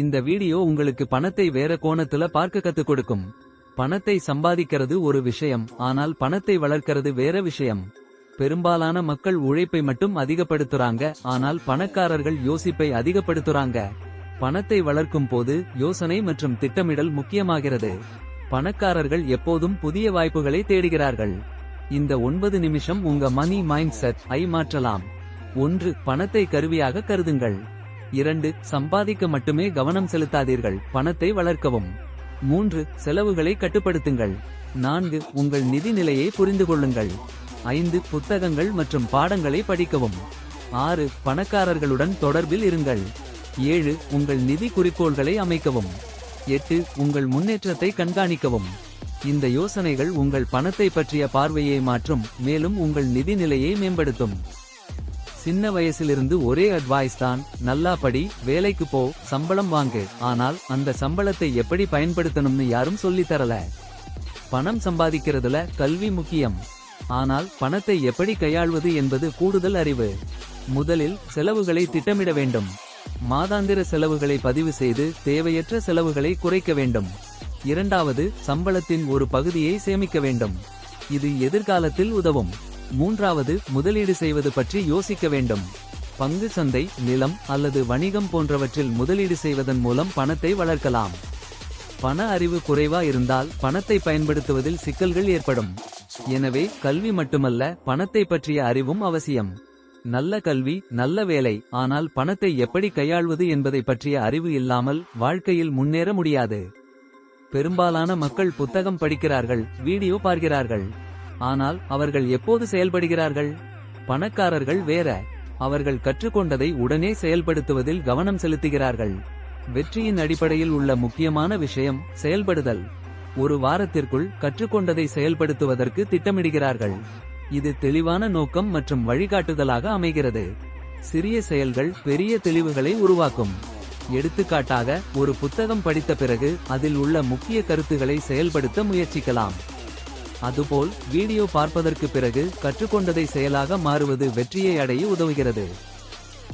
இந்த வீடியோ உங்களுக்கு பணத்தை வேற கோணத்துல பார்க்க கத்து கொடுக்கும். பணத்தை சம்பாதிக்கிறது ஒரு விஷயம் ஆனால் பணத்தை வளர்க்கிறது வேற விஷயம். பெரும்பாலான மக்கள் உழைப்பை மட்டும் அதிகப்படுத்துறாங்க ஆனால் பணக்காரர்கள் யோசிப்பை அதிகப்படுத்துறாங்க. பணத்தை வளர்க்கும் போது யோசனை மற்றும் திட்டமிடல் முக்கியமாகிறது. பணக்காரர்கள் எப்போதும் புதிய வாய்ப்புகளை தேடுகிறார்கள். இந்த ஒன்பது நிமிஷம் உங்க மணி மைண்ட் செட் ஐ மாற்றலாம். ஒன்று பணத்தை கருவியாக கருதுங்கள். இரண்டு சம்பாதிக்க மட்டுமே கவனம் செலுத்தாதீர்கள் பணத்தை வளர்க்கவும். மூன்று செலவுகளை கட்டுப்படுத்துங்கள். நான்கு உங்கள் நிதி நிலையை புரிந்து கொள்ளுங்கள். ஐந்து புத்தகங்கள் மற்றும் பாடங்களை படிக்கவும். ஆறு பணக்காரர்களுடன் தொடர்பில் இருங்கள். ஏழு உங்கள் நிதி குறிக்கோள்களை அமைக்கவும். எட்டு உங்கள் முன்னேற்றத்தை கண்காணிக்கவும். இந்த யோசனைகள் உங்கள் பணத்தை பற்றிய பார்வையை மாற்றும் மேலும் உங்கள் நிதி நிலையை மேம்படுத்தும். சின்ன வயசிலிருந்து ஒரே அட்வைஸ் தான். நல்லா படி வேலைக்கு போ சம்பளம் வாங்கு. ஆனால் அந்த சம்பளத்தை எப்படி பயன்படுத்தணும்னு யாரும் சொல்லித் தரல. பணம் சம்பாதிக்கிறதுல கல்வி முக்கியம். ஆனால் பணத்தை எப்படி கையாள்வது என்பது கூடுதல் அறிவு. முதலில் செலவுகளை திட்டமிட வேண்டும். மாதாந்திர செலவுகளை பதிவு செய்து தேவையற்ற செலவுகளை குறைக்க வேண்டும். இரண்டாவது சம்பளத்தின் ஒரு பகுதியை சேமிக்க வேண்டும். இது எதிர்காலத்தில் உதவும். மூன்றாவது முதலீடு செய்வது பற்றி யோசிக்க வேண்டும். பங்கு சந்தை நிலம் அல்லது வணிகம் போன்றவற்றில் முதலீடு செய்வதன் மூலம் பணத்தை வளர்க்கலாம். பண அறிவு குறைவா இருந்தால் பணத்தை பயன்படுத்துவதில் சிக்கல்கள் ஏற்படும். எனவே கல்வி மட்டுமல்ல பணத்தை பற்றிய அறிவும் அவசியம். நல்ல கல்வி நல்ல வேலை ஆனால் பணத்தை எப்படி கையாள்வது என்பதை பற்றிய அறிவு இல்லாமல் வாழ்க்கையில் முன்னேற முடியாது. பெரும்பாலான மக்கள் புத்தகம் படிக்கிறார்கள் வீடியோ பார்க்கிறார்கள். ஆனால் அவர்கள் எப்போது செயல்படுகிறார்கள்? பணக்காரர்கள் வேற. அவர்கள் கற்றுக்கொண்டதை உடனே செயல்படுத்துவதில் கவனம் செலுத்துகிறார்கள். வெற்றியின் அடிப்படையில் உள்ள முக்கியமான விஷயம் செயல்படுதல். ஒரு வாரத்திற்குள் கற்றுக்கொண்டதை செயல்படுத்துவதற்கு திட்டமிடுகிறார்கள். இது தெளிவான நோக்கம் மற்றும் வழிகாட்டுதலாக அமைகிறது. சிறிய செயல்கள் பெரிய தெளிவுகளை உருவாக்கும். எடுத்துக்காட்டாக ஒரு புத்தகம் படித்த பிறகு அதில் உள்ள முக்கிய கருத்துக்களை செயல்படுத்த முயற்சிக்கலாம். அதுபோல் வீடியோ பார்ப்பதற்கு பிறகு கற்றுக்கொண்டதை செயலாக மாறுவது வெற்றியை அடைய உதவுகிறது.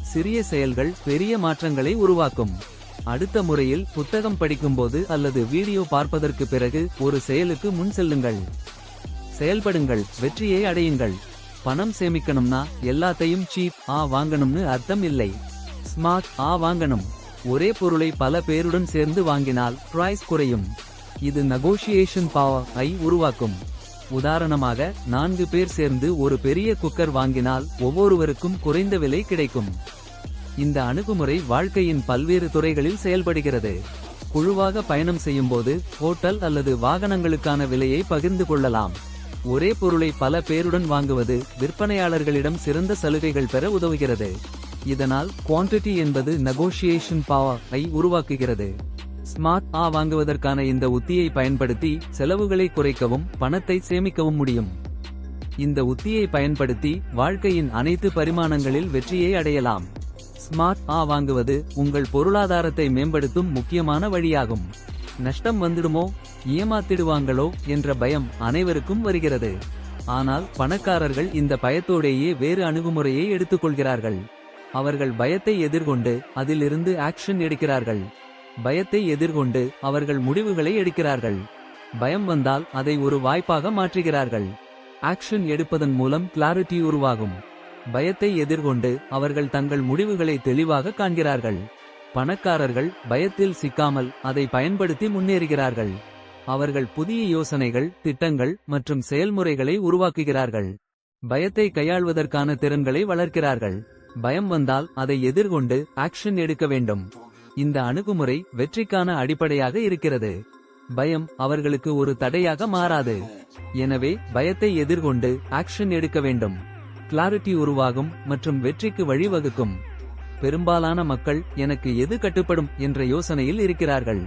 சிறிய செயல்கள் பெரிய மாற்றங்களை உருவாக்கும். அடுத்த முறையில் புத்தகம் படிக்கும்போது அல்லது வீடியோ பார்ப்பதற்கு பிறகு ஒரு செயலுக்கு முன் செல்லுங்கள். செயல்படுங்கள் வெற்றியை அடையுங்கள். பணம் சேமிக்கணும்னா எல்லாத்தையும் சீப் ஆ வாங்கணும்னு அர்த்தம் இல்லை. ஸ்மார்ட் ஆ வாங்கணும். ஒரே பொருளை பல பேருடன் சேர்ந்து வாங்கினால் பிரைஸ் குறையும். இது நெகோஷியேஷன் பவர் ஐ உருவாக்கும். உதாரணமாக நான்கு பேர் சேர்ந்து ஒரு பெரிய குக்கர் வாங்கினால் ஒவ்வொருவருக்கும் குறைந்த விலை கிடைக்கும். இந்த அணுகுமுறை வாழ்க்கையின் பல்வேறு துறைகளில் செயல்படுகிறது. குழுவாக பயணம் செய்யும்போது ஹோட்டல் அல்லது வாகனங்களுக்கான விலையை பகிர்ந்து கொள்ளலாம். ஒரே பொருளை பல பேருடன் வாங்குவது விற்பனையாளர்களிடம் சிறந்த சலுகைகள் பெற உதவுகிறது. இதனால் குவாண்டிட்டி என்பது நெகோஷியேஷன் பவர் ஐ உருவாக்குகிறது. ஸ்மார்ட் ஆ வாங்குவதற்கான இந்த உத்தியை பயன்படுத்தி செலவுகளை குறைக்கவும் பணத்தை சேமிக்கவும் முடியும். இந்த உத்தியை பயன்படுத்தி வாழ்க்கையின் அனைத்து பரிமாணங்களில் வெற்றியை அடையலாம். ஸ்மார்ட் ஆ வாங்குவது உங்கள் பொருளாதாரத்தை மேம்படுத்தும் முக்கியமான வழியாகும். நஷ்டம் வந்துடுமோ ஏமாத்திடுவாங்களோ என்ற பயம் அனைவருக்கும் வருகிறது. ஆனால் பணக்காரர்கள் இந்த பயத்தோடேயே வேறு அணுகுமுறையை எடுத்துக்கொள்கிறார்கள். அவர்கள் பயத்தை எதிர்கொண்டு அதிலிருந்து ஆக்ஷன் எடுக்கிறார்கள். பயத்தை எதிர்கொண்டு அவர்கள் முடிவுகளை எடுக்கிறார்கள். பயம் வந்தால் அதை ஒரு வாய்ப்பாக மாற்றுகிறார்கள். ஆக்ஷன் எடுப்பதன் மூலம் கிளாரிட்டி உருவாகும். பயத்தை எதிர்கொண்டு அவர்கள் தங்கள் முடிவுகளை தெளிவாக காண்கிறார்கள். பணக்காரர்கள் பயத்தில் சிக்காமல் அதை பயன்படுத்தி முன்னேறுகிறார்கள். அவர்கள் புதிய யோசனைகள் திட்டங்கள் மற்றும் செயல்முறைகளை உருவாக்குகிறார்கள். பயத்தை கையாள்வதற்கான திறன்களை வளர்க்கிறார்கள். பயம் வந்தால் அதை எதிர்கொண்டு ஆக்ஷன் எடுக்க வேண்டும். இந்த அணுகுமுறை வெற்றிக்கான அடிப்படையாக இருக்கிறது. பயம் அவர்களுக்கு ஒரு தடையாக மாறாது. எனவே பயத்தை எதிர்கொண்டு ஆக்ஷன் எடுக்க வேண்டும். கிளாரிட்டி உருவாகும் மற்றும் வெற்றிக்கு வழிவகுக்கும். பெரும்பாலான மக்கள் எனக்கு எது கட்டுப்படும் என்ற யோசனையில் இருக்கிறார்கள்.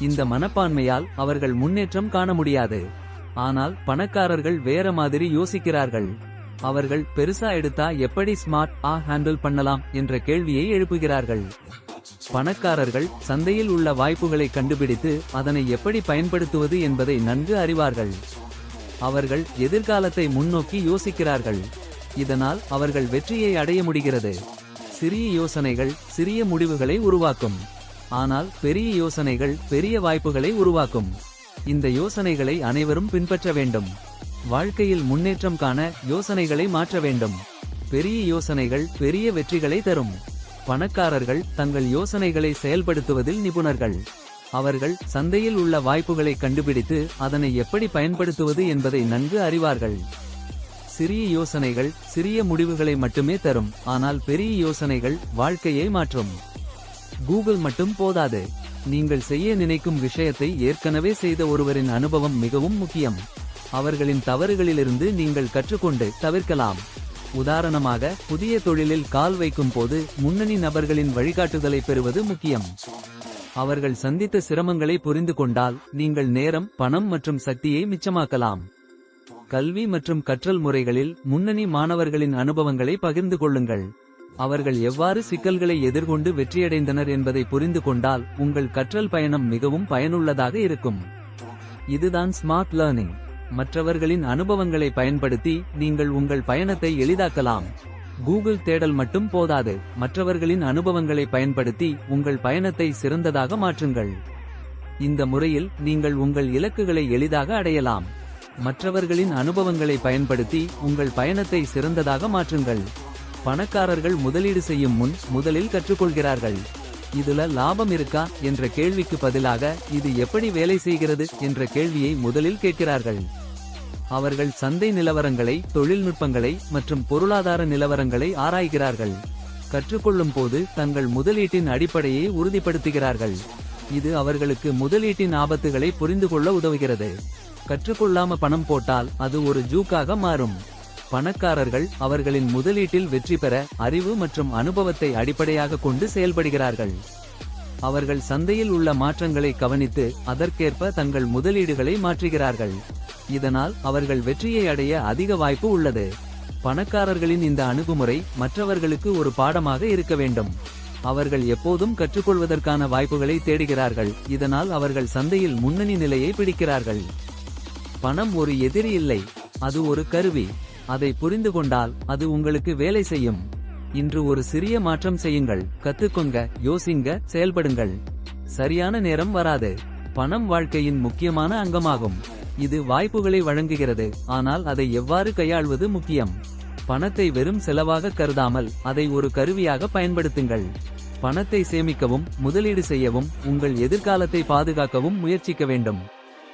இந்த மனப்பான்மையால் அவர்கள் முன்னேற்றம் காண முடியாது. ஆனால் பணக்காரர்கள் வேற மாதிரி யோசிக்கிறார்கள். அவர்கள் பெருசா எடுத்தா எப்படி ஸ்மார்ட் ஆ ஹேண்டில் பண்ணலாம் என்ற கேள்வியை எழுப்புகிறார்கள். பணக்காரர்கள் சந்தையில் உள்ள வாய்ப்புகளை கண்டுபிடித்து அதனை எப்படி பயன்படுத்துவது என்பதை நன்கு அறிவார்கள். அவர்கள் எதிர்காலத்தை முன்னோக்கி யோசிக்கிறார்கள். இதனால் அவர்கள் வெற்றியை அடைய முடிகிறது. சிறிய யோசனைகள் சிறிய முடிவுகளை உருவாக்கும். ஆனால் பெரிய யோசனைகள் பெரிய வாய்ப்புகளை உருவாக்கும். இந்த யோசனைகளை அனைவரும் பின்பற்ற வேண்டும். வாழ்க்கையில் முன்னேற்றம் காண யோசனைகளை மாற்ற வேண்டும். பெரிய யோசனைகள் பெரிய வெற்றிகளை தரும். பணக்காரர்கள் தங்கள் யோசனைகளை செயல்படுத்துவதில் நிபுணர்கள். அவர்கள் சந்தையில் உள்ள வாய்ப்புகளை கண்டுபிடித்து அதனை எப்படி பயன்படுத்துவது என்பதை நன்கு அறிவார்கள். சிறிய யோசனைகள் சிறிய முடிவுகளை மட்டுமே தரும் ஆனால் பெரிய யோசனைகள் வாழ்க்கையை மாற்றும். கூகுள் மட்டும் போதாது. நீங்கள் செய்ய நினைக்கும் விஷயத்தை ஏற்கனவே செய்த ஒருவரின் அனுபவம் மிகவும் முக்கியம். அவர்களின் தவறுகளிலிருந்து நீங்கள் கற்றுக்கொண்டு தவிர்க்கலாம். உதாரணமாக புதிய தொழிலில் கால் வைக்கும் போது முன்னணி நபர்களின் வழிகாட்டுதலை பெறுவது முக்கியம். அவர்கள் சந்தித்த சிரமங்களை புரிந்து கொண்டால் நீங்கள் நேரம் பணம் மற்றும் சக்தியை மிச்சமாக்கலாம். கல்வி மற்றும் கற்றல் முறைகளில் முன்னணி மாணவர்களின் அனுபவங்களை பகிர்ந்து கொள்ளுங்கள். அவர்கள் எவ்வாறு சிக்கல்களை எதிர்கொண்டு வெற்றியடைந்தனர் என்பதை புரிந்து கொண்டால் உங்கள் கற்றல் பயணம் மிகவும் பயனுள்ளதாக இருக்கும். இதுதான் ஸ்மார்ட் லேர்னிங் மற்றவர்களின் அனுபவங்களை பயன்படுத்தி நீங்கள் உங்கள் பயணத்தை எளிதாக்கலாம். கூகுள் தேடல் மட்டும் போதாது. மற்றவர்களின் அனுபவங்களை பயன்படுத்தி உங்கள் பயணத்தை சிறந்ததாக மாற்றுங்கள். இந்த முறையில் நீங்கள் உங்கள் இலக்குகளை எளிதாக அடையலாம். மற்றவர்களின் அனுபவங்களை பயன்படுத்தி உங்கள் பயணத்தை சிறந்ததாக மாற்றுங்கள். பணக்காரர்கள் முதலீடு செய்யும் முன் முதலில் கற்றுக்கொள்கிறார்கள். இதுல லாபம் இருக்கா என்ற கேள்விக்கு பதிலாக இது எப்படி வேலை செய்கிறது என்ற கேள்வியை முதலில் கேட்கிறார்கள். அவர்கள் சந்தை நிலவரங்களை தொழில்நுட்பங்களை மற்றும் பொருளாதார நிலவரங்களை ஆராய்கிறார்கள். கற்றுக்கொள்ளும் போது தங்கள் முதலீட்டின் அடிப்படையை உறுதிப்படுத்துகிறார்கள். இது அவர்களுக்கு முதலீட்டின் ஆபத்துகளை புரிந்து கொள்ள உதவுகிறது. கற்றுக்கொள்ளாம பணம் போட்டால் அது ஒரு ஜூக்காக மாறும். பணக்காரர்கள் அவர்களின் முதலீட்டில் வெற்றி பெற அறிவு மற்றும் அனுபவத்தை அடிப்படையாக கொண்டு செயல்படுகிறார்கள். அவர்கள் சந்தையில் உள்ள மாற்றங்களை கவனித்து அதற்கேற்ப தங்கள் முதலீடுகளை மாற்றுகிறார்கள். இதனால் அவர்கள் வெற்றியை அடைய அதிக வாய்ப்பு உள்ளது. பணக்காரர்களின் இந்த அணுகுமுறை மற்றவர்களுக்கு ஒரு பாடமாக இருக்க வேண்டும். அவர்கள் எப்போதும் கற்றுக்கொள்வதற்கான வாய்ப்புகளை தேடுகிறார்கள். இதனால் அவர்கள் சந்தையில் முன்னணி நிலையை பிடிக்கிறார்கள். பணம் ஒரு எதிரி இல்லை. அது ஒரு கருவி. அதை புரிந்து கொண்டால் அது உங்களுக்கு வேலை செய்யும். இன்று ஒரு சிறிய மாற்றம் செய்யுங்கள். கத்துக்கொங்க யோசிங்க செயல்படுங்கள். சரியான நேரம் வராது. பணம் வாழ்க்கையின் முக்கியமான அங்கமாகும். இது வாய்ப்புகளை வழங்குகிறது. ஆனால் அதை எவ்வாறு கையாள்வது முக்கியம்? பணத்தை வெறும் செலவாக கருதாமல் அதை ஒரு கருவியாக பயன்படுத்துங்கள். பணத்தை சேமிக்கவும் முதலீடு செய்யவும் உங்கள் எதிர்காலத்தை பாதுகாக்கவும் முயற்சிக்க வேண்டும்.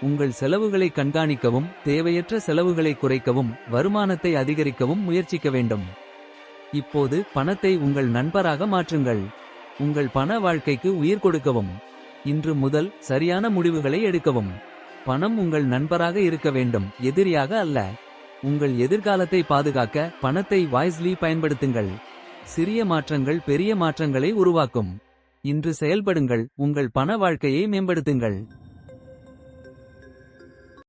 உங்கள் செலவுகளை கண்காணிக்கவும் தேவையற்ற செலவுகளை குறைக்கவும் வருமானத்தை அதிகரிக்கவும் முயற்சிக்க வேண்டும். இப்போது பணத்தை உங்கள் நண்பராக மாற்றுங்கள். உங்கள் பண வாழ்க்கைக்கு உயிர் கொடுக்கவும். இன்று முதல் சரியான முடிவுகளை எடுக்கவும். பணம் உங்கள் நண்பராக இருக்க வேண்டும் எதிரியாக அல்ல. உங்கள் எதிர்காலத்தை பாதுகாக்க பணத்தை வாய்ஸ்லி பயன்படுத்துங்கள். சிறிய மாற்றங்கள் பெரிய மாற்றங்களை உருவாக்கும். இன்று செயல்படுங்கள் உங்கள் பண வாழ்க்கையை மேம்படுத்துங்கள்.